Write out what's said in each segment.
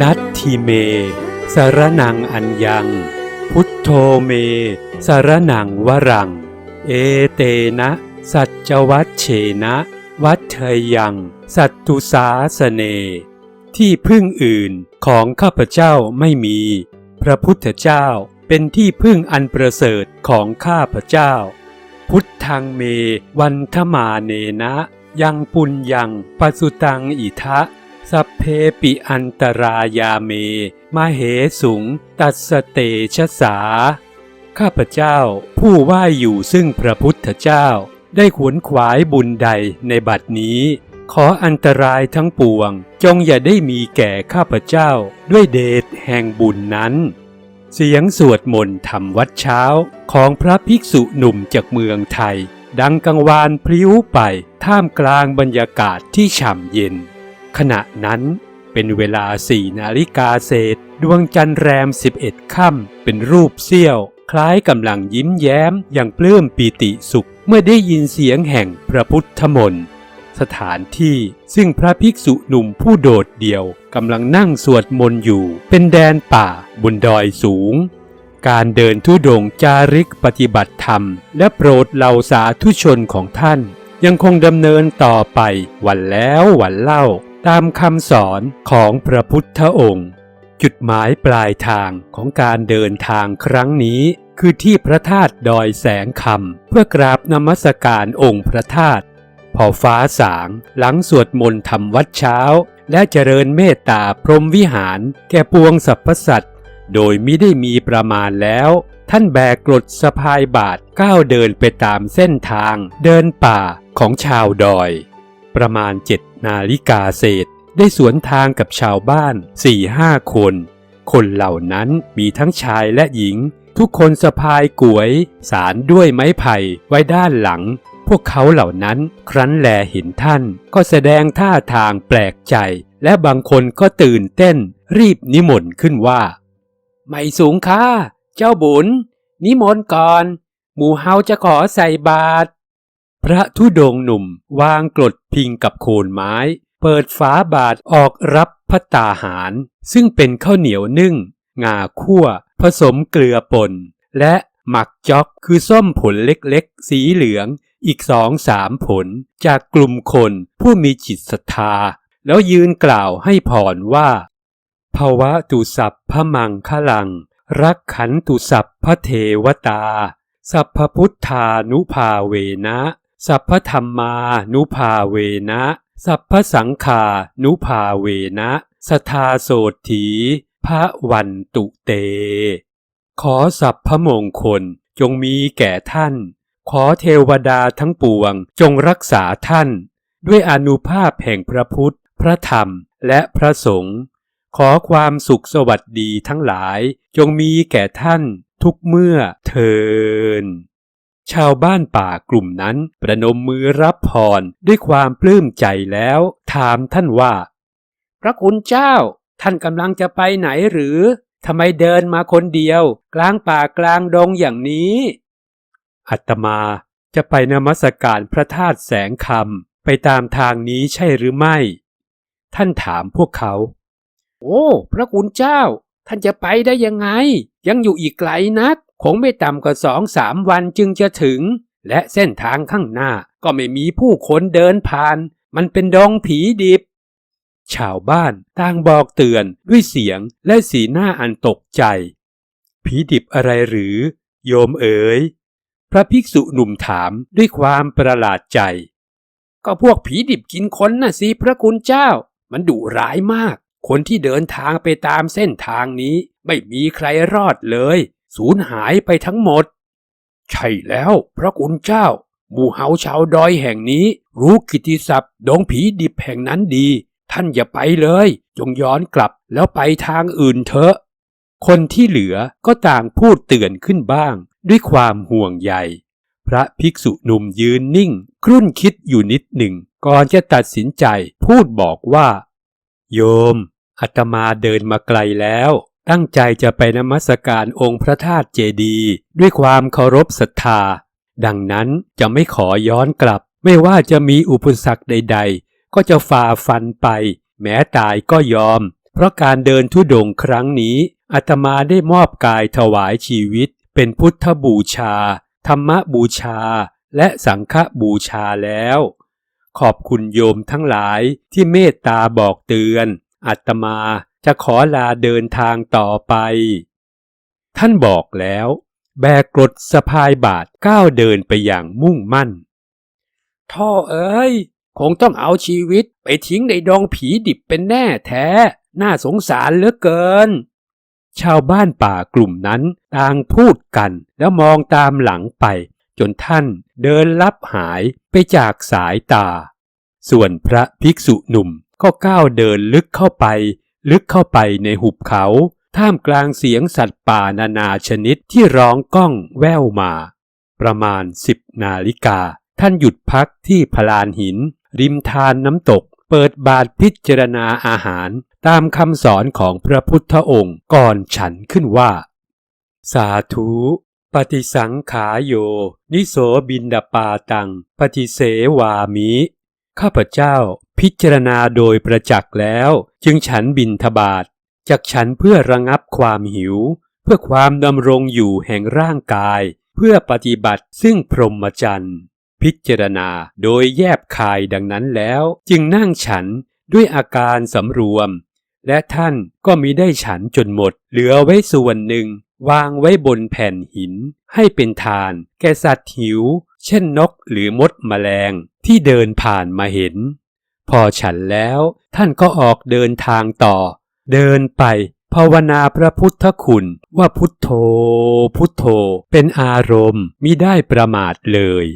นัตทิเม สารนังอัญญัง พุทโธเม สารนังวรัง เอเตนะ สัจวัชเชนะ วัฏเทยัง สัตตุสาสเน ที่พึ่งอื่นของข้าพเจ้าไม่มี พระพุทธเจ้าเป็นที่พึ่งอันประเสริฐของข้าพเจ้า พุทธังเมวันทมาเนนะ ยังปุญยังปสุตังอิทะ สัพเพปิอันตรายาเม มาเหสุง ตัสเตชะสา ข้าพเจ้าผู้ว่าอยู่ซึ่งพระพุทธเจ้า ได้ขวนขวายบุญใดในบัดนี้ ขออันตรายทั้งปวง จงอย่าได้มีแก่ข้าพเจ้าด้วยเดชแห่งบุญนั้น เสียงสวดมนต์ทำวัดเช้าของพระภิกษุหนุ่มจากเมืองไทย ดังกังวานพลิ้วไปท่ามกลางบรรยากาศที่ฉ่ำเย็น ขณะนั้นเป็นเวลาสี่นาฬิกาเศษ ดวงจันทร์แรม 11 ค่ำเป็นรูปเสี้ยว คล้ายกำลังยิ้มแย้มอย่างปลื้มปีติสุข เมื่อได้ยินเสียงแห่งพระพุทธมนต์สถานที่ซึ่งพระภิกษุหนุ่มผู้โดดเดี่ยวกำลังนั่งสวดมนต์อยู่ เป็นแดนป่าบนดอยสูง การเดินทุดงจาริกปฏิบัติธรรม และโปรดเหล่าสาธุชนของท่าน ยังคงดำเนินต่อไปวันแล้ววันเล่า ตามคำสอนของพระพุทธองค์ จุดหมายปลายทางของการเดินทางครั้งนี้ คือที่พระธาตุดอยแสงคำเพื่อกราบนมัสการองค์พระธาตุพอฟ้าสางหลังสวดมนต์ทำวัดเช้า และเจริญเมตตาพรหมวิหาร แก่ปวงสรรพสัตว์โดยไมิได้มีประมาณแล้ว ท่านแบกกรดสะพายบาทก้าวเดินไปตามเส้นทาง เดินป่าของชาวดอย ประมาณเจ็ด นาฬิกาเศษได้สวนทางกับชาวบ้านสี่ห้าคน คนเหล่านั้นมีทั้งชายและหญิง ทุกคนสะพายก๋วย สารด้วยไม้ไผ่ไว้ด้านหลัง พวกเขาเหล่านั้นครั้นแลเห็นท่าน ก็แสดงท่าทางแปลกใจ และบางคนก็ตื่นเต้น รีบนิมนต์ขึ้นว่า ไม่สูงค่าเจ้าบุญ นิมนต์ก่อน หมู่เฮาจะขอใส่บาตร พระธุดงหนุ่มวางกรดพิงกับโคนไม้ เปิดฝาบาทออกรับพัตตาหาร ซึ่งเป็นข้าวเหนียวนึ่ง งาคั่ว ผสมเกลือป่น และหมักจ๊อกคือส้มผลเล็กๆ สีเหลืองอีกสองสามผลจากกลุ่มคนผู้มีจิตศรัทธา แล้วยืนกล่าวให้พรว่าภาวะตุสัพพะมังคลัง รักขันตุสัพพะเทวตา สัพพพุทธานุภาเวนะ สัพพธรรมานุภาเวนะ สัพพสังขานุภาเวนะ สทาโสถีพระวันตุเต ขอสัพพมงคลจงมีแก่ท่าน ขอเทวดาทั้งปวงจงรักษาท่าน ด้วยอนุภาพแห่งพระพุทธ พระธรรม และพระสงฆ์ ขอความสุขสวัสดีทั้งหลายจงมีแก่ท่านทุกเมื่อเทิน ชาวบ้านป่ากลุ่มนั้นประนมมือรับพรด้วยความปลื้มใจแล้ว ถามท่านว่า พระคุณเจ้า ท่านกำลังจะไปไหนหรือทำไมเดินมาคนเดียว กลางป่ากลางดงอย่างนี้ อัตมาจะไปนมัสการพระธาตุแสงคำไปตามทางนี้ใช่หรือไม่ ท่านถามพวกเขา โอ้ พระคุณเจ้า ท่านจะไปได้ยังไง ยังอยู่อีกไกลนัก คงไม่ต่ำกว่าสองสามวันจึงจะถึง และเส้นทางข้างหน้าก็ไม่มีผู้คนเดินผ่าน มันเป็นดงผีดิบ ชาวบ้านต่างบอกเตือนด้วยเสียงและสีหน้าอันตกใจ ผีดิบอะไรหรือ โยมเอ๋ยพระภิกษุหนุ่มถามด้วยความประหลาดใจ ก็พวกผีดิบกินคนน่ะสิพระคุณเจ้า มันดุร้ายมาก คนที่เดินทางไปตามเส้นทางนี้ ไม่มีใครรอดเลย สูญหายไปทั้งหมด ใช่แล้วพระคุณเจ้า หมู่เฮาชาวดอยแห่งนี้ รู้กิติศัพท์ดงผีดิบแห่งนั้นดี ท่านอย่าไปเลย จงย้อนกลับแล้วไปทางอื่นเถอะ คนที่เหลือก็ต่างพูดเตือนขึ้นบ้าง ด้วยความห่วงใยพระภิกษุหนุ่มยืนนิ่ง ครุ่นคิดอยู่นิดหนึ่ง ก่อนจะตัดสินใจพูดบอกว่า โยมอาตมาเดินมาไกลแล้ว ตั้งใจจะไปนมัสการองค์พระธาตุเจดีย์ด้วยความเคารพศรัทธา ดังนั้นจะไม่ขอย้อนกลับ ไม่ว่าจะมีอุปสรรคใด ๆ ก็จะฝ่าฟันไป แม้ตายก็ยอม เพราะการเดินทุดงค์ครั้งนี้อาตมาได้มอบกายถวายชีวิต เป็นพุทธบูชา ธรรมบูชา และสังฆบูชาแล้ว ขอบคุณโยมทั้งหลายที่เมตตาบอกเตือนอาตมา จะขอลาเดินทางต่อไป ท่านบอกแล้ว แบกกรดสะพายบาทก้าวเดินไปอย่างมุ่งมั่น ท่อเอ้ย คงต้องเอาชีวิตไปทิ้งในดองผีดิบเป็นแน่แท้ น่าสงสารเหลือเกิน ชาวบ้านป่ากลุ่มนั้นต่างพูดกันแล้วมองตามหลังไป จนท่านเดินลับหายไปจากสายตา ส่วนพระภิกษุหนุ่มก็ก้าวเดินลึกเข้าไป ลึกเข้าไปในหุบเขา ท่ามกลางเสียงสัตว์ป่านานาชนิดที่ร้องก้องแว่วมา ประมาณสิบนาฬิกา ท่านหยุดพักที่พลานหิน ริมทานน้ำตก เปิดบาทพิจารณาอาหาร ตามคำสอนของพระพุทธองค์ก่อนฉันขึ้นว่า สาธุปฏิสังขาโย นิโสบินดาปาตัง ปฏิเสวามิ ข้าพเจ้าพิจารณาโดยประจักษ์แล้ว จึงฉันบินทบาทจากฉันเพื่อระงับความหิว เพื่อความดำรงอยู่แห่งร่างกาย เพื่อปฏิบัติซึ่งพรหมจรรย์พิจารณาโดยแยบคายดังนั้นแล้ว จึงนั่งฉันด้วยอาการสำรวม และท่านก็มิได้ฉันจนหมด เหลือไว้ส่วนหนึ่ง วางไว้บนแผ่นหิน ให้เป็นทาน แก่สัตว์หิว เช่นนกหรือมดแมลง ที่เดินผ่านมาเห็น พอฉันแล้วท่านก็ออกเดินทางต่อ เดินไปภาวนาพระพุทธคุณว่าพุทโธ พุทโธ เป็นอารมณ์มิได้ประมาทเลย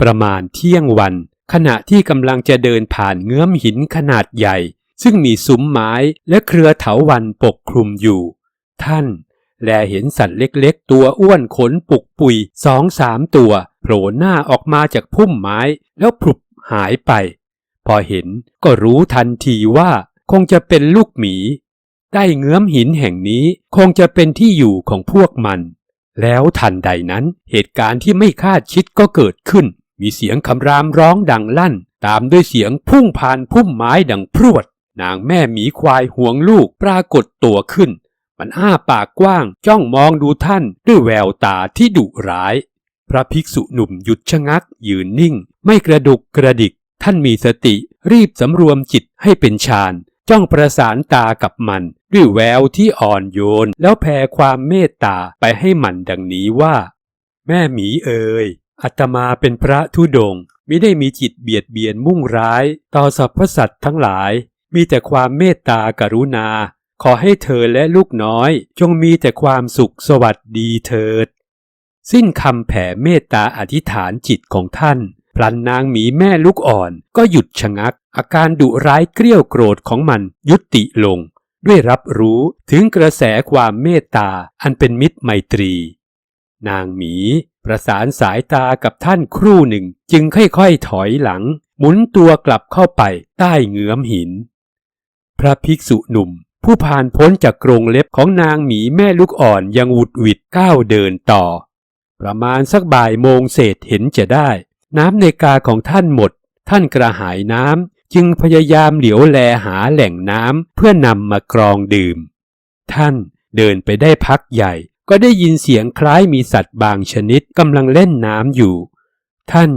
ประมาณเที่ยงวัน ขณะที่กำลังจะเดินผ่านเงื้อมหินขนาดใหญ่ ซึ่งมีซุ้มไม้และเครือเถาวันปกคลุมอยู่ ท่าน แลเห็นสัตว์เล็กๆ ตัวอ้วนขนปุกปุยสองสามตัวโผล่หน้าออกมาจากพุ่มไม้ แล้วพลุบหายไป พอเห็นก็รู้ทันทีว่าคงจะเป็นลูกหมี ใต้เงื้อมหินแห่งนี้คงจะเป็นที่อยู่ของพวกมัน แล้วทันใดนั้นเหตุการณ์ที่ไม่คาดคิดก็เกิดขึ้น มีเสียงคำรามร้องดังลั่น ตามด้วยเสียงพุ่งผ่านพุ่มไม้ดังพรวด นางแม่หมีควายห่วงลูกปรากฏตัวขึ้น มันอ้าปากกว้างจ้องมองดูท่านด้วยแววตาที่ดุร้าย พระภิกษุหนุ่มหยุดชะงัก ยืนนิ่ง ไม่กระดุกกระดิก ท่านมีสติ รีบสำรวมจิตให้เป็นฌานจ้องประสานตากับมัน ด้วยแววที่อ่อนโยน แล้วแผ่ความเมตตาไปให้มันดังนี้ว่า แม่หมีเอ่ยอาตมาเป็นพระธุดงค์มิได้มีจิตเบียดเบียนมุ่งร้าย ต่อสรรพสัตว์ทั้งหลาย มีแต่ความเมตตากรุณา ขอให้เธอและลูกน้อยจงมีแต่ความสุขสวัสดีเถิด สิ้นคำแผ่เมตตาอธิษฐานจิตของท่านพลันนางหมีแม่ลูกอ่อนก็หยุดชะงัก อาการดุร้ายเกรี้ยวโกรธของมันยุติลง ด้วยรับรู้ถึงกระแสความเมตตาอันเป็นมิตรไมตรี นางหมีประสานสายตากับท่านครู่หนึ่ง จึงค่อยๆถอยหลัง หมุนตัวกลับเข้าไปใต้เงื้อมหิน พระภิกษุหนุ่ม ผู้ผ่านพ้นจากกรงเล็บของนางหมีแม่ลูกอ่อนยังหวุดหวิดก้าวเดินต่อ ประมาณสักบ่ายโมงเศษเห็นจะได้ น้ำในกาของท่านหมด ท่านกระหายน้ำจึงพยายามเหลียวแลหาแหล่งน้ำเพื่อนำมากรองดื่ม ท่านเดินไปได้พักใหญ่ ก็ได้ยินเสียงคล้ายมีสัตว์บางชนิดกำลังเล่นน้ำอยู่ ท่าน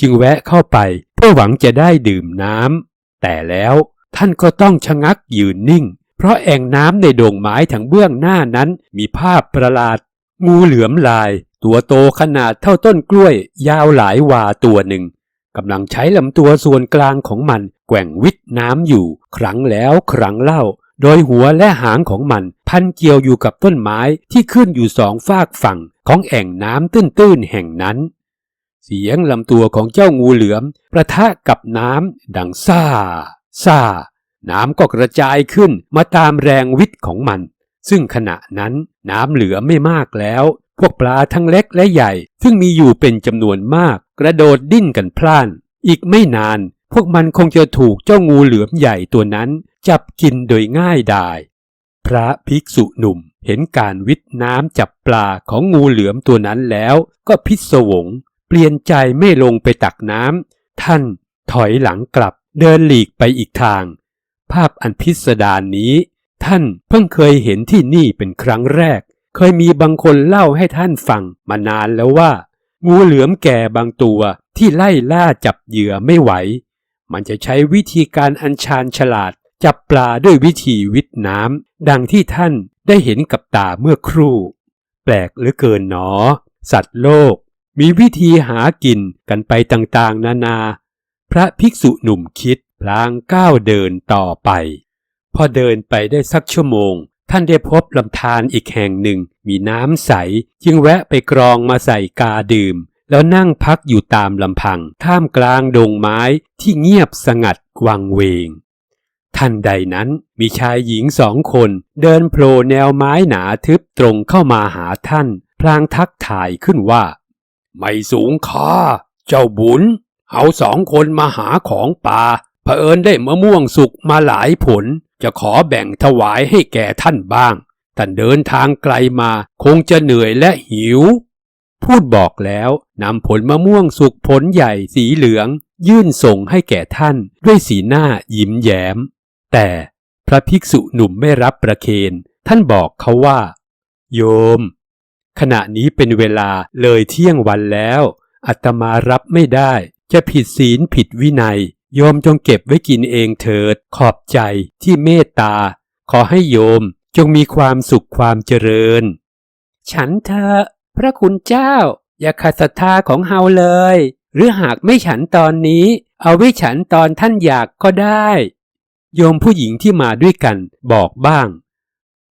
จึงแวะเข้าไปเพื่อหวังจะได้ดื่มน้ำแต่แล้วท่านก็ต้องชะงักยืนนิ่ง เพราะแอ่งน้ำในโด่งไม้ทางเบื้องหน้านั้นมีภาพประหลาด งูเหลือมลาย ตัวโตขนาดเท่าต้นกล้วย ยาวหลายวาตัวหนึ่งกำลังใช้ลำตัวส่วนกลางของมัน แกว่งวิทน้ำอยู่ ครั้งแล้วครั้งเล่า โดยหัวและหางของมัน พันเกี่ยวอยู่กับต้นไม้ที่ขึ้นอยู่สองฝากฝั่งของแอ่งน้ำตื้นๆแห่งนั้นเสียงลำตัวของเจ้างูเหลือม ประทะกับน้ำดังซ่าซ่า น้ำก็กระจายขึ้นมาตามแรงวิทย์ของมัน ซึ่งขณะนั้นน้ำเหลือไม่มากแล้ว พวกปลาทั้งเล็กและใหญ่ ซึ่งมีอยู่เป็นจำนวนมาก กระโดดดิ้นกันพล่าน อีกไม่นาน พวกมันคงจะถูกเจ้างูเหลือมใหญ่ตัวนั้น จับกินโดยง่ายดายพระภิกษุหนุ่มเห็นการวิทน้ำจับปลาของงูเหลือมตัวนั้นแล้วก็พิศวง เปลี่ยนใจไม่ลงไปตักน้ำท่านถอยหลังกลับเดินหลีกไปอีกทาง ภาพอันพิสดารนนี้ ท่านเพิ่งเคยเห็นที่นี่เป็นครั้งแรก เคยมีบางคนเล่าให้ท่านฟังมานานแล้วว่า งูเหลือมแก่บางตัวที่ไล่ล่าจับเหยื่อไม่ไหว มันจะใช้วิธีการอัญชานฉลาดจับปลาด้วยวิธีวิทน้ำดังที่ท่านได้เห็นกับตาเมื่อครู่ แปลกเหลือเกินหนอ สัตว์โลก มีวิธีหากินกันไปต่างๆ นานา พระภิกษุหนุ่มคิด พลางก้าวเดินต่อไป พอเดินไปได้สักชั่วโมง ท่านได้พบลำธารอีกแห่งหนึ่ง มีน้ำใส จึงแวะไปกรองมาใส่กาดื่ม แล้วนั่งพักอยู่ตามลำพัง ท่ามกลางดงไม้ที่เงียบสงัดวังเวงทันใดนั้นมีชายหญิงสองคน เดินโผล่แนวไม้หนาทึบตรงเข้ามาหาท่าน พลางทักทายขึ้นว่า ไม่สูงค่าเจ้าบุญ เอาสองคนมาหาของป่า เผอิญได้มะม่วงสุกมาหลายผล จะขอแบ่งถวายให้แก่ท่านบ้าง ท่านเดินทางไกลมาคงจะเหนื่อยและหิว พูดบอกแล้วนำผลมะม่วงสุกผลใหญ่สีเหลือง ยื่นส่งให้แก่ท่านด้วยสีหน้ายิ้มแย้ม แต่พระภิกษุหนุ่มไม่รับประเคนท่านบอกเขาว่า โยม ขณะนี้เป็นเวลาเลยเที่ยงวันแล้วอาตมารับไม่ได้ จะผิดศีลผิดวินัย โยมจงเก็บไว้กินเองเถิด ขอบใจที่เมตตา ขอให้โยมจงมีความสุขความเจริญ ฉันเถอะพระคุณเจ้า อย่าขัดศรัทธาของเฮาเลย หรือหากไม่ฉันตอนนี้ เอาไว้ฉันตอนท่านอยากก็ได้ โยมผู้หญิงที่มาด้วยกันบอกบ้าง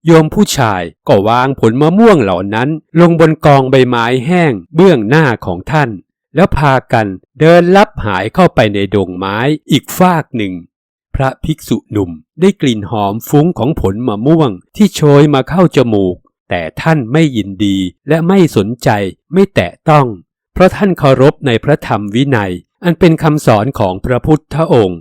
โยมผู้ชายก็วางผลมะม่วงเหล่านั้น ลงบนกองใบไม้แห้งเบื้องหน้าของท่าน แล้วพากันเดินลับหายเข้าไปในดงไม้อีกฟากหนึ่ง พระภิกษุหนุ่มได้กลิ่นหอมฟุ้งของผลมะม่วงที่โชยมาเข้าจมูก แต่ท่านไม่ยินดีและไม่สนใจไม่แตะต้อง เพราะท่านเคารพในพระธรรมวินัย อันเป็นคำสอนของพระพุทธองค์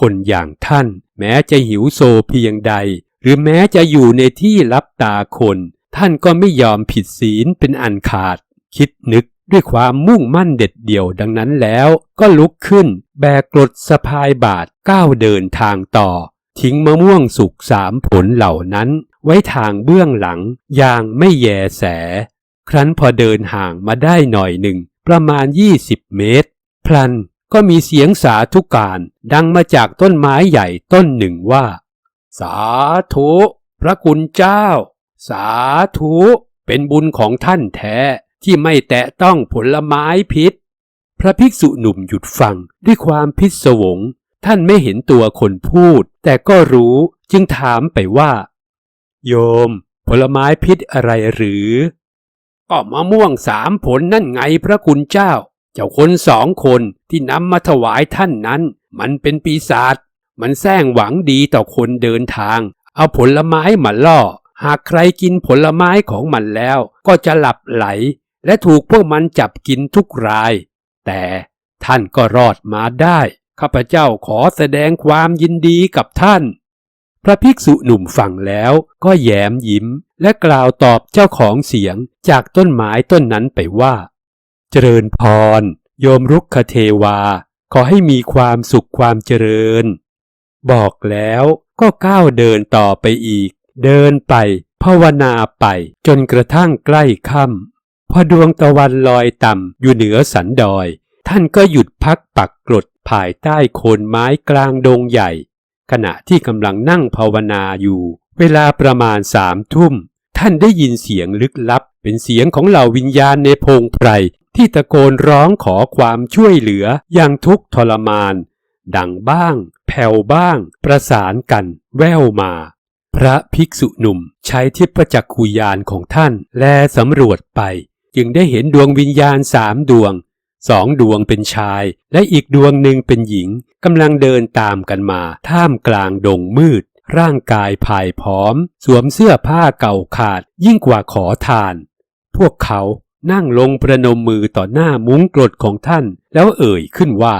คนอย่างท่านแม้จะหิวโซเพียงใด หรือแม้จะอยู่ในที่รับตาคน ท่านก็ไม่ยอมผิดศีลเป็นอันขาด คิดนึก ด้วยความมุ่งมั่นเด็ดเดี่ยวดังนั้นแล้วก็ลุกขึ้น แบกกรดสะพายบาทก้าวเดินทางต่อ ทิ้งมะม่วงสุกสามผลเหล่านั้น ไว้ทางเบื้องหลังอย่างไม่แยแส ครั้นพอเดินห่างมาได้หน่อยหนึ่ง ประมาณ 20 เมตร พลันก็มีเสียงสาธุการดังมาจากต้นไม้ใหญ่ต้นหนึ่งว่า สาธุ พระคุณเจ้า สาธุ เป็นบุญของท่านแท้ ที่ไม่แตะต้องผลไม้พิษ พระภิกษุหนุ่มหยุดฟังด้วยความพิศวง ท่านไม่เห็นตัวคนพูด แต่ก็รู้จึงถามไปว่า โยม ผลไม้พิษอะไรหรือ ก็มะม่วงสามผลนั่นไงพระคุณเจ้า เจ้าคนสองคนที่นำมาถวายท่านนั้น มันเป็นปีศาจมันแซงหวังดีต่อคนเดินทาง เอาผลไม้มาล่อ หากใครกินผลไม้ของมันแล้ว ก็จะหลับไหล และถูกพวกมันจับกินทุกราย แต่ท่านก็รอดมาได้ ข้าพเจ้าขอแสดงความยินดีกับท่าน พระภิกษุหนุ่มฟังแล้วก็แย้มยิ้ม และกล่าวตอบเจ้าของเสียงจากต้นไม้ต้นนั้นไปว่า เจริญพร โยมรุกขเทวา ขอให้มีความสุขความเจริญ บอกแล้วก็ก้าวเดินต่อไปอีก เดินไปภาวนาไปจนกระทั่งใกล้ค่ำ พอดวงตะวันลอยต่ำอยู่เหนือสันดอย ท่านก็หยุดพักปักกรดภายใต้โคนไม้กลางดงใหญ่ ขณะที่กำลังนั่งภาวนาอยู่ เวลาประมาณสามทุ่ม ท่านได้ยินเสียงลึกลับ เป็นเสียงของเหล่าวิญญาณในพงไพรที่ตะโกนร้องขอความช่วยเหลืออย่างทุกทรมาน ดังบ้าง แผ่วบ้าง ประสานกัน แว่วมา พระภิกษุหนุ่มใช้ทิพจักขุยานของท่าน แลสำรวจไป จึงได้เห็นดวงวิญญาณสามดวงสองดวงเป็นชาย และอีกดวงหนึ่งเป็นหญิงกำลังเดินตามกันมา ท่ามกลางดงมืด ร่างกายผายผอม สวมเสื้อผ้าเก่าขาดยิ่งกว่าขอทาน พวกเขานั่งลงประนมมือต่อหน้ามุ้งกรดของท่าน แล้วเอ่ยขึ้นว่า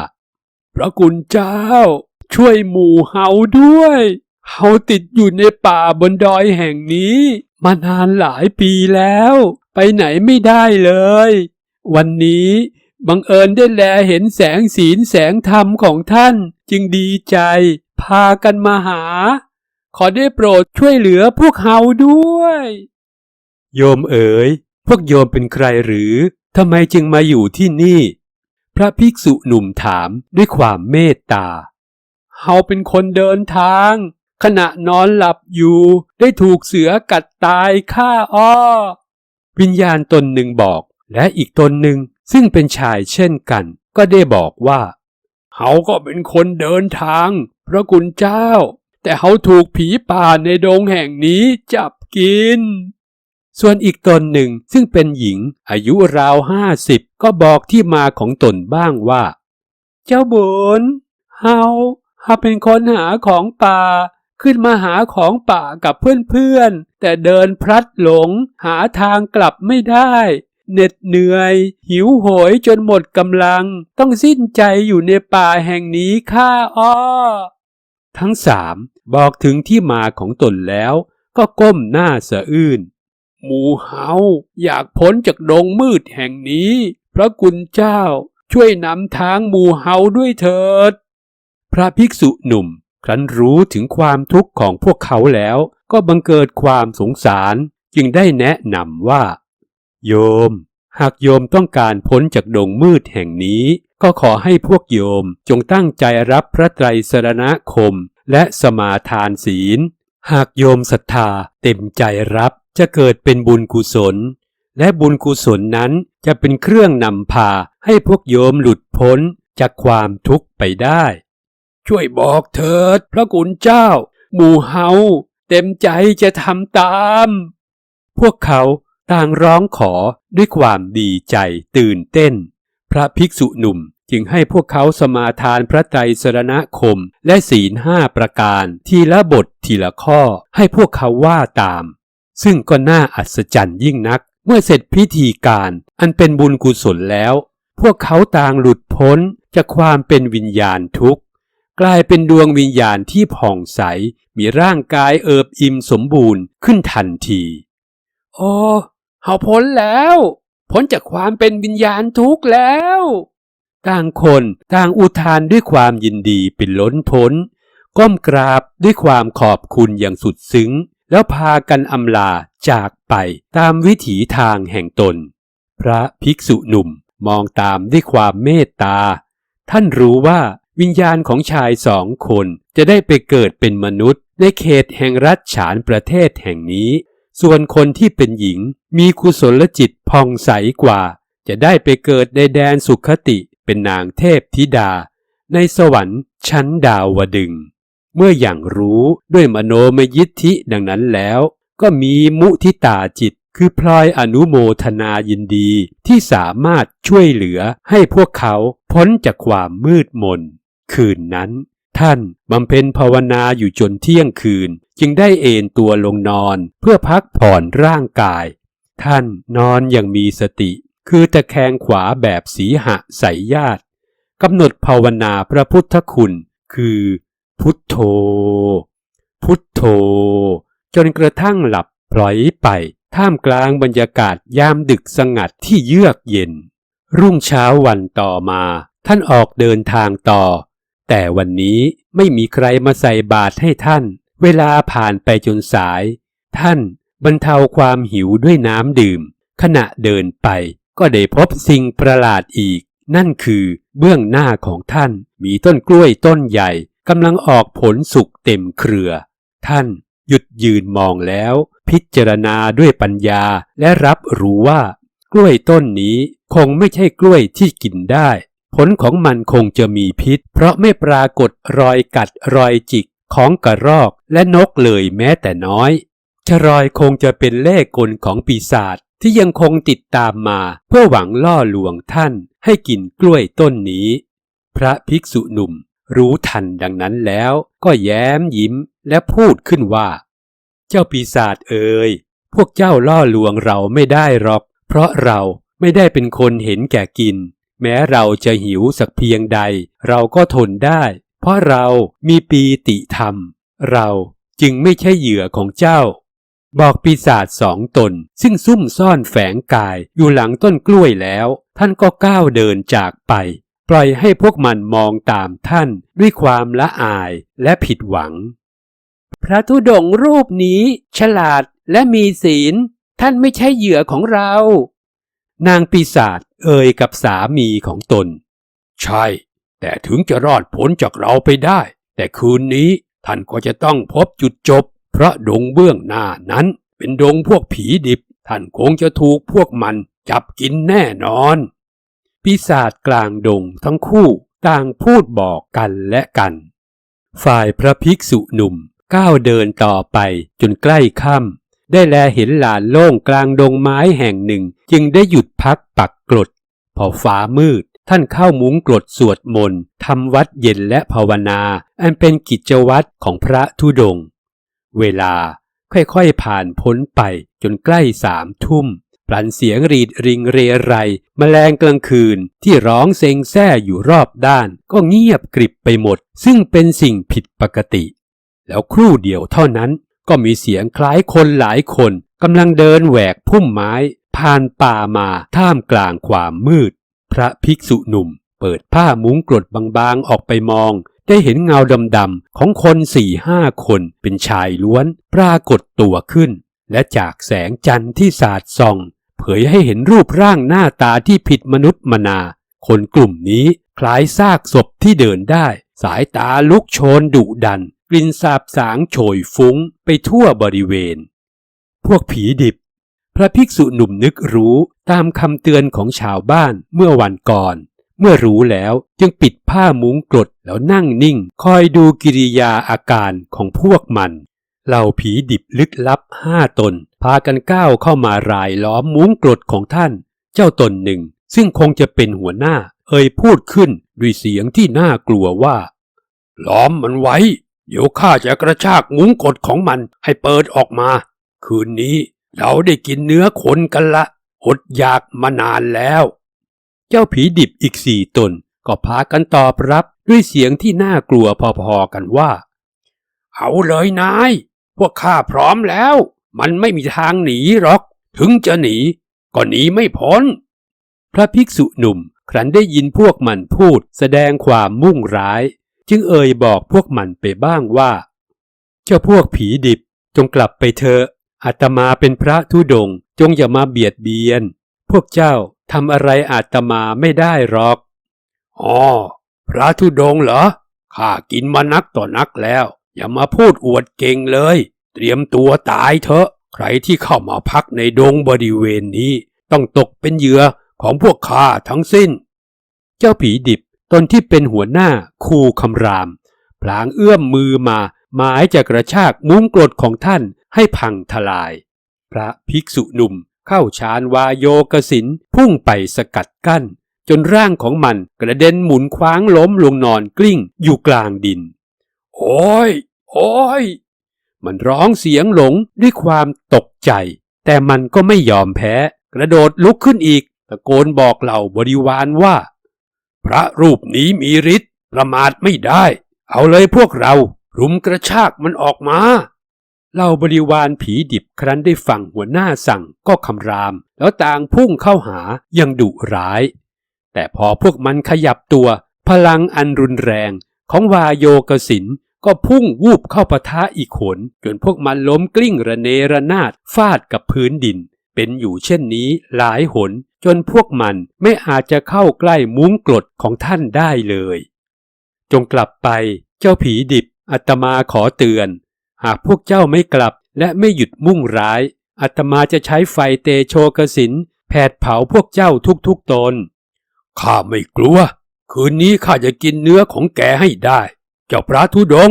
พระคุณเจ้า ช่วยหมู่เฮาด้วย เฮาติดอยู่ในป่าบนดอยแห่งนี้ มานานหลายปีแล้ว ไปไหนไม่ได้เลย วันนี้บังเอิญได้แลเห็นแสงศีลแสงธรรมของท่าน จึงดีใจ พากันมาหาขขอได้โปรดช่วยเหลือพวกเฮาด้วย โยมเอ๋ย พวกโยมเป็นใครหรือทำไมจึงมาอยู่ที่นี่ พระภิกษุหนุ่มถามด้วยความเมตตาเฮาเป็นคนเดินทาง ขณะนอนหลับอยู่ ได้ถูกเสือกัดตายฆ่าอ้อ วิญญาณตนหนึ่งบอก และอีกตนหนึ่งซึ่งเป็นชายเช่นกัน ก็ได้บอกว่าเฮาก็เป็นคนเดินทาง พระคุณเจ้า แต่เฮาถูกผีป่าในดงแห่งนี้จับกิน ส่วนอีกตนหนึ่งซึ่งเป็นหญิง อายุราวห้าสิบก็บอกที่มาของตนบ้างว่า เจ้าบุญเฮาเฮาเป็นคนหาของป่า ขึ้นมาหาของป่ากับเพื่อนๆ แต่เดินพลัดหลงหาทางกลับไม่ได้เหน็ดเหนื่อย หิวโหยจนหมดกำลัง ต้องสิ้นใจอยู่ในป่าแห่งนี้ข้าอ้อ ทั้งสามบอกถึงที่มาของตนแล้วก็ก้มหน้าสะอื้นหมูเฮาอยากพ้นจากดงมืดแห่งนี้ พระคุณเจ้าช่วยนำทางหมูเฮาด้วยเถิด พระภิกษุหนุ่ม ครั้นรู้ถึงความทุกข์ของพวกเขาแล้ว ก็บังเกิดความสงสารจึงได้แนะนำว่า โยม หากโยมต้องการพ้นจากดงมืดแห่งนี้ ก็ขอให้พวกโยมจงตั้งใจรับพระไตรสรณคม และสมาทานศีล หากโยมศรัทธาเต็มใจรับจะเกิดเป็นบุญกุศล และบุญกุศลนั้นจะเป็นเครื่องนำพาให้พวกโยมหลุดพ้นจากความทุกข์ไปได้ ช่วยบอกเถิดพระกุณเจ้า หมู่เฮาเต็มใจจะทำตาม พวกเขาต่างร้องขอด้วยความดีใจตื่นเต้น พระภิกษุหนุ่มจึงให้พวกเขาสมาทานพระไตรสรณคมและศีลห้าประการทีละบททีละข้อให้พวกเขาว่าตาม ซึ่งก็น่าอัศจรรย์ยิ่งนัก เมื่อเสร็จพิธีการอันเป็นบุญกุศลแล้ว พวกเขาต่างหลุดพ้นจากความเป็นวิญญาณทุกข์ กลายเป็นดวงวิญญาณที่ผ่องใส มีร่างกายเอิบอิ่มสมบูรณ์ขึ้นทันที โอ้เฮาพ้นแล้ว พ้นจากความเป็นวิญญาณทุกข์แล้ว ต่างคนต่างอุทานด้วยความยินดีเป็นล้นพ้น ก้มกราบด้วยความขอบคุณอย่างสุดซึ้ง แล้วพากันอำลาจากไปตามวิถีทางแห่งตน พระภิกษุหนุ่มมองตามด้วยความเมตตา ท่านรู้ว่า วิญญาณของชายสองคนจะได้ไปเกิดเป็นมนุษย์ ในเขตแห่งรัฐฉานประเทศแห่งนี้ ส่วนคนที่เป็นหญิง มีกุศลจิตพองใสกว่า จะได้ไปเกิดในแดนสุขติเป็นนางเทพธิดา ในสวรรค์ชั้นดาวดึง เมื่ออย่างรู้ด้วยมโนมยิทธิดังนั้นแล้ว ก็มีมุทิตาจิตคือพลอยอนุโมทนายินดีที่สามารถช่วยเหลือให้พวกเขาพ้นจากความมืดมน คืนนั้น ท่านบำเพ็ญภาวนาอยู่จนเที่ยงคืน จึงได้เอนตัวลงนอนเพื่อพักผ่อนร่างกาย ท่านนอนอย่างมีสติ คือตะแคงขวาแบบสีหะใสญาติกำหนดภาวนาพระพุทธคุณ คือ พุทโธ พุทโธ จนกระทั่งหลับพลอยไปท่ามกลางบรรยากาศยามดึกสงัดที่เยือกเย็น รุ่งเช้าวันต่อมา ท่านออกเดินทางต่อ แต่วันนี้ไม่มีใครมาใส่บาตรให้ท่าน เวลาผ่านไปจนสาย ท่านบรรเทาความหิวด้วยน้ำดื่ม ขณะเดินไปก็ได้พบสิ่งประหลาดอีก นั่นคือเบื้องหน้าของท่านมีต้นกล้วยต้นใหญ่กำลังออกผลสุกเต็มเครือ ท่านหยุดยืนมองแล้ว พิจารณาด้วยปัญญาและรับรู้ว่า กล้วยต้นนี้คงไม่ใช่กล้วยที่กินได้ ผลของมันคงจะมีพิษ เพราะไม่ปรากฏรอยกัดรอยจิกของกระรอกและนกเลยแม้แต่น้อย ชรอยคงจะเป็นเล่กลของปีศาจที่ยังคงติดตามมาเพื่อหวังล่อลวงท่านให้กินกล้วยต้นนี้ พระภิกษุหนุ่มรู้ทันดังนั้นแล้วก็แย้มยิ้มและพูดขึ้นว่า เจ้าปีศาจเอ่ยพวกเจ้าล่อลวงเราไม่ได้หรอก เพราะเราไม่ได้เป็นคนเห็นแก่กิน แม้เราจะหิวสักเพียงใด เราก็ทนได้ เพราะเรามีปีติธรรม เราจึงไม่ใช่เหยื่อของเจ้า บอกปีศาจสองตน ซึ่งซุ่มซ่อนแฝงกายอยู่หลังต้นกล้วยแล้ว ท่านก็ก้าวเดินจากไป ปล่อยให้พวกมันมองตามท่านด้วยความละอายและผิดหวัง พระธุดงค์รูปนี้ ฉลาดและมีศีล ท่านไม่ใช่เหยื่อของเรา นางปีศาจ เอ่ยกับสามีของตน ใช่ แต่ถึงจะรอดพ้นจากเราไปได้ แต่คืนนี้ท่านก็จะต้องพบจุดจบ เพราะดงเบื้องหน้านั้น เป็นดงพวกผีดิบ ท่านคงจะถูกพวกมันจับกินแน่นอน ปีศาจกลางดงทั้งคู่ต่างพูดบอกกันและกัน ฝ่ายพระภิกษุหนุ่มก้าวเดินต่อไปจนใกล้ค่ำ ได้แลเห็นหลานโล่งกลางดงไม้แห่งหนึ่ง จึงได้หยุดพักปักกรด พอฟ้ามืด ท่านเข้ามุ้งกรดสวดมนต์ทำวัดเย็นและภาวนา อันเป็นกิจวัตรของพระธุดง เวลาค่อยๆผ่านพ้นไปจนใกล้สามทุ่มปลันเสียงรีดริงเรไรแมลงกลางคืนที่ร้องเซ็งแซ่อยู่รอบด้าน ก็เงียบกริบไปหมด ซึ่งเป็นสิ่งผิดปกติ แล้วครู่เดียวเท่านั้น ก็มีเสียงคล้ายคนหลายคนกำลังเดินแหวกพุ่มไม้ ผ่านป่ามาท่ามกลางความมืด พระภิกษุหนุ่ม เปิดผ้ามุ้งกรดบางๆออกไปมอง ได้เห็นเงาดำๆของคนสี่ห้าคนเป็นชายล้วน ปรากฏตัวขึ้น และจากแสงจันทร์ที่สาดส่อง เผยให้เห็นรูปร่างหน้าตาที่ผิดมนุษย์มนา คนกลุ่มนี้คล้ายซากศพที่เดินได้ สายตาลุกโชนดุดัน กลิ่นสาบสางโชยฟุ้งไปทั่วบริเวณ พวกผีดิบ พระภิกษุหนุ่มนึกรู้ตามคำเตือนของชาวบ้านเมื่อวันก่อน เมื่อรู้แล้วจึงปิดผ้ามุ้งกรดแล้วนั่งนิ่ง คอยดูกิริยาอาการของพวกมันเหล่าผีดิบลึกลับห้าตน พากันก้าวเข้ามารายล้อมมุ้งกรดของท่าน เจ้าตนหนึ่ง ซึ่งคงจะเป็นหัวหน้า เอ่ยพูดขึ้นด้วยเสียงที่น่ากลัวว่า ล้อมมันไว้ เดี๋ยวข้าจะกระชากมุ้งกดของมันให้เปิดออกมา คืนนี้เราได้กินเนื้อคนกันละอดอยากมานานแล้ว เจ้าผีดิบอีกสี่ตน ก็พากันตอบรับด้วยเสียงที่น่ากลัวพอๆกันว่า เอาเลยนาย พวกข้าพร้อมแล้ว มันไม่มีทางหนีหรอก ถึงจะหนี ก็หนีไม่พ้น พระภิกษุหนุ่มครั้นได้ยินพวกมันพูดแสดงความมุ่งร้าย จึงเอ่ยบอกพวกมันไปบ้างว่า เจ้าพวกผีดิบจงกลับไปเถอะอาตมาเป็นพระธุดงจงอย่ามาเบียดเบียน พวกเจ้าทำอะไรอาตมาไม่ได้หรอกอ๋อพระธุดงเหรอข้ากินมานักต่อนักแล้ว อย่ามาพูดอวดเก่งเลย เตรียมตัวตายเถอะ ใครที่เข้ามาพักในดงบริเวณนี้ ต้องตกเป็นเหยื่อของพวกข้าทั้งสิ้น เจ้าผีดิบ ตนที่เป็นหัวหน้าคูคำราม พลางเอื้อมมือมา หมายจะกระชากมุ้งกรดของท่านให้พังทลาย พระภิกษุหนุ่มเข้าฌานวายโยกสินพุ่งไปสกัดกั้น จนร่างของมันกระเด็นหมุนคว้างล้มลงนอนกลิ้งอยู่กลางดิน โอ้ย โอ้ย มันร้องเสียงหลงด้วยความตกใจ แต่มันก็ไม่ยอมแพ้ กระโดดลุกขึ้นอีกตะโกนบอกเหล่าบริวารว่า พระรูปนี้มีฤทธิ์ประมาทไม่ได้ เอาเลยพวกเรารุมกระชากมันออกมาเหล่าบริวารผีดิบครั้นได้ฟังหัวหน้าสั่งก็คำราม แล้วต่างพุ่งเข้าหายังดุร้าย แต่พอพวกมันขยับตัว พลังอันรุนแรงของวาโยกสินก็พุ่งวูบเข้าปะทะอีกขน จนพวกมันล้มกลิ้งระเนระนาดฟาดกับพื้นดิน เป็นอยู่เช่นนี้หลายหน จนพวกมันไม่อาจจะเข้าใกล้มุ้งกรดของท่านได้เลย จงกลับไป เจ้าผีดิบอาตมาขอเตือน หากพวกเจ้าไม่กลับและไม่หยุดมุ่งร้ายอาตมาจะใช้ไฟเตโชกสินแผดเผาพวกเจ้าทุกๆตน ข้าไม่กลัว คืนนี้ข้าจะกินเนื้อของแกให้ได้ เจ้าพระธุดง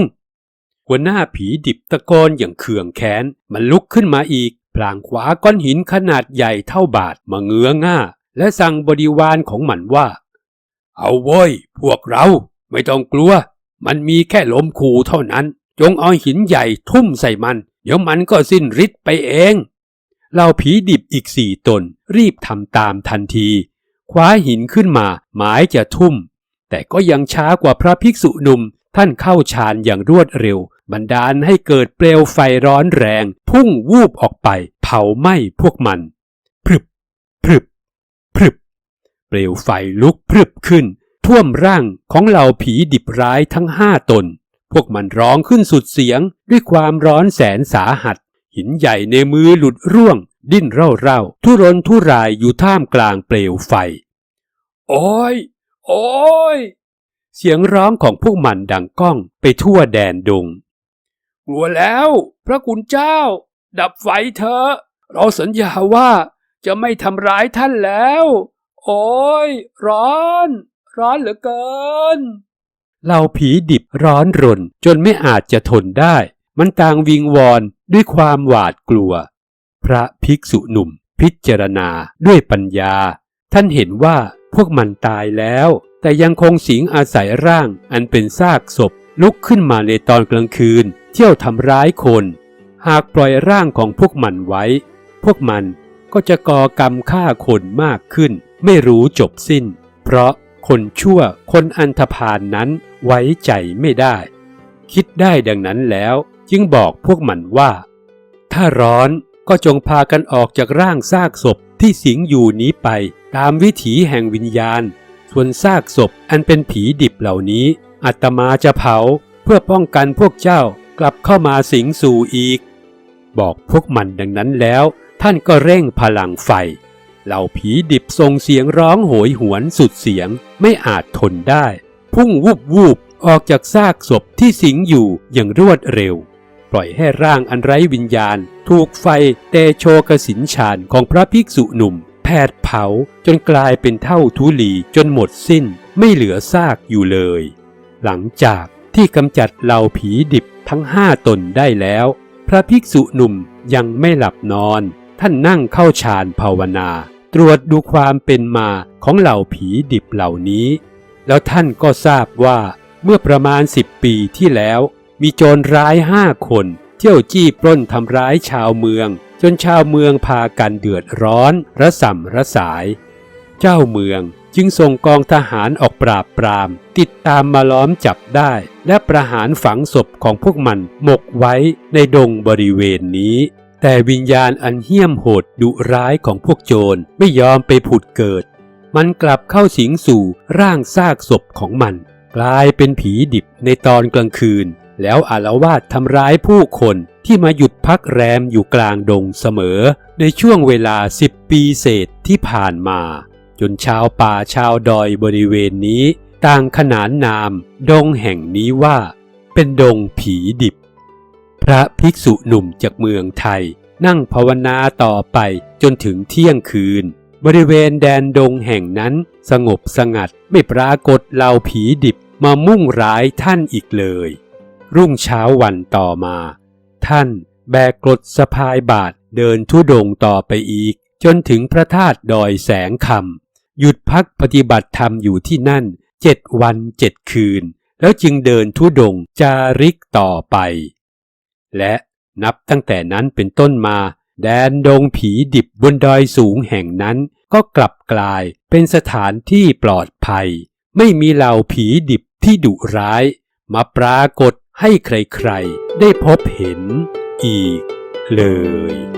หัวหน้าผีดิบตะโกนอย่างเขื่องแขนมันลุกขึ้นมาอีก พลางขวาก้อนหินขนาดใหญ่เท่าบาทมาเงื้อง่า และสั่งบริวารของมันว่า เอาเว้ย พวกเราไม่ต้องกลัว มันมีแค่ลมขู่เท่านั้น จงเอาหินใหญ่ทุ่มใส่มัน เดี๋ยวมันก็สิ้นฤทธิ์ไปเองเหล่าผีดิบอีกสี่ตนรีบทำตามทันทีคว้าหินขึ้นมาหมายจะทุ่ม แต่ก็ยังช้ากว่าพระภิกษุหนุ่มท่านเข้าฌานอย่างรวดเร็ว บันดาลให้เกิดเปลวไฟร้อนแรง พุ่งวูบออกไป เผาไหม้พวกมัน พรึบ พรึบ พรึบ เปลวไฟลุกพรึบขึ้น ท่วมร่างของเหล่าผีดิบร้ายทั้งห้าตน พวกมันร้องขึ้นสุดเสียง ด้วยความร้อนแสนสาหัส หินใหญ่ในมือหลุดร่วง ดิ้นเร่าๆทุรนทุรายอยู่ท่ามกลางเปลวไฟ โอ้ย โอ้ย เสียงร้องของพวกมันดังก้องไปทั่วแดนดง กลัวแล้ว พระคุณเจ้า ดับไฟเถอะเราสัญญาว่าจะไม่ทำร้ายท่านแล้ว โอ้ย ร้อน ร้อนเหลือเกินเราผีดิบร้อนรนจนไม่อาจจะทนได้ มันต่างวิงวอนด้วยความหวาดกลัว พระภิกษุหนุ่ม พิจารณาด้วยปัญญา ท่านเห็นว่าพวกมันตายแล้ว แต่ยังคงสิงอาศัยร่างอันเป็นซากศพ ลุกขึ้นมาในตอนกลางคืน เที่ยวทำร้ายคน หากปล่อยร่างของพวกมันไว้ พวกมันก็จะก่อกรรมฆ่าคนมากขึ้น ไม่รู้จบสิ้น เพราะคนชั่วคนอันธพาลนนั้นไว้ใจไม่ได้ คิดได้ดังนั้นแล้วจึงบอกพวกมันว่า ถ้าร้อนก็จงพากันออกจากร่างซากศพที่สิงอยู่นี้ไปตามวิถีแห่งวิญญาณ ส่วนซากศพอันเป็นผีดิบเหล่านี้ อาตมาจะเผาเพื่อป้องกันพวกเจ้ากลับเข้ามาสิงสู่อีก บอกพวกมันดังนั้นแล้ว ท่านก็เร่งพลังไฟ เหล่าผีดิบส่งเสียงร้องโหยหวนสุดเสียงไม่อาจทนได้ พุ่งวูบวูบออกจากซากศพที่สิงอยู่อย่างรวดเร็ว ปล่อยให้ร่างอันไร้วิญญาณ ถูกไฟเตโชกสินชานของพระภิกษุหนุ่ม แผดเผาจนกลายเป็นเท่าทุลีจนหมดสิ้นไม่เหลือซากอยู่เลย หลังจากที่กำจัดเหล่าผีดิบทั้งห้าตนได้แล้ว พระภิกษุหนุ่มยังไม่หลับนอน ท่านนั่งเข้าฌานภาวนา ตรวจดูความเป็นมาของเหล่าผีดิบเหล่านี้ แล้วท่านก็ทราบว่าเมื่อประมาณสิบปีที่แล้ว มีโจรร้ายห้าคน เที่ยวจี้ปล้นทำร้ายชาวเมือง จนชาวเมืองพากันเดือดร้อนระส่ำระสาย เจ้าเมือง จึงส่งกองทหารออกปราบปราม ติดตามมาล้อมจับได้ และประหารฝังศพของพวกมันหมกไว้ในดงบริเวณนี้ แต่วิญญาณอันเหี้ยมโหดดุร้ายของพวกโจรไม่ยอมไปผุดเกิด มันกลับเข้าสิงสู่ร่างซากศพของมัน กลายเป็นผีดิบในตอนกลางคืน แล้วอาละวาดทำร้ายผู้คนที่มาหยุดพักแรมอยู่กลางดงเสมอ ในช่วงเวลาสิบปีเศษที่ผ่านมา จนชาวป่าชาวดอยบริเวณนี้ ต่างขนานนาม ดงแห่งนี้ว่า เป็นดงผีดิบ พระภิกษุหนุ่มจากเมืองไทย นั่งภาวนาต่อไปจนถึงเที่ยงคืน บริเวณแดนดงแห่งนั้น สงบสงัดไม่ปรากฏเหล่าผีดิบมามุ่งร้ายท่านอีกเลย รุ่งเช้าวันต่อมา ท่านแบกกรดสะพายบาทเดินทุดงต่อไปอีก จนถึงพระธาตุดอยแสงคำ หยุดพักปฏิบัติธรรมอยู่ที่นั่นเจ็ดวันเจ็ดคืน แล้วจึงเดินทุดงจาริกต่อไป และนับตั้งแต่นั้นเป็นต้นมา แดนดงผีดิบบนดอยสูงแห่งนั้นก็กลับกลายเป็นสถานที่ปลอดภัย ไม่มีเหล่าผีดิบที่ดุร้าย มาปรากฏให้ใครๆ ได้พบเห็นอีกเลย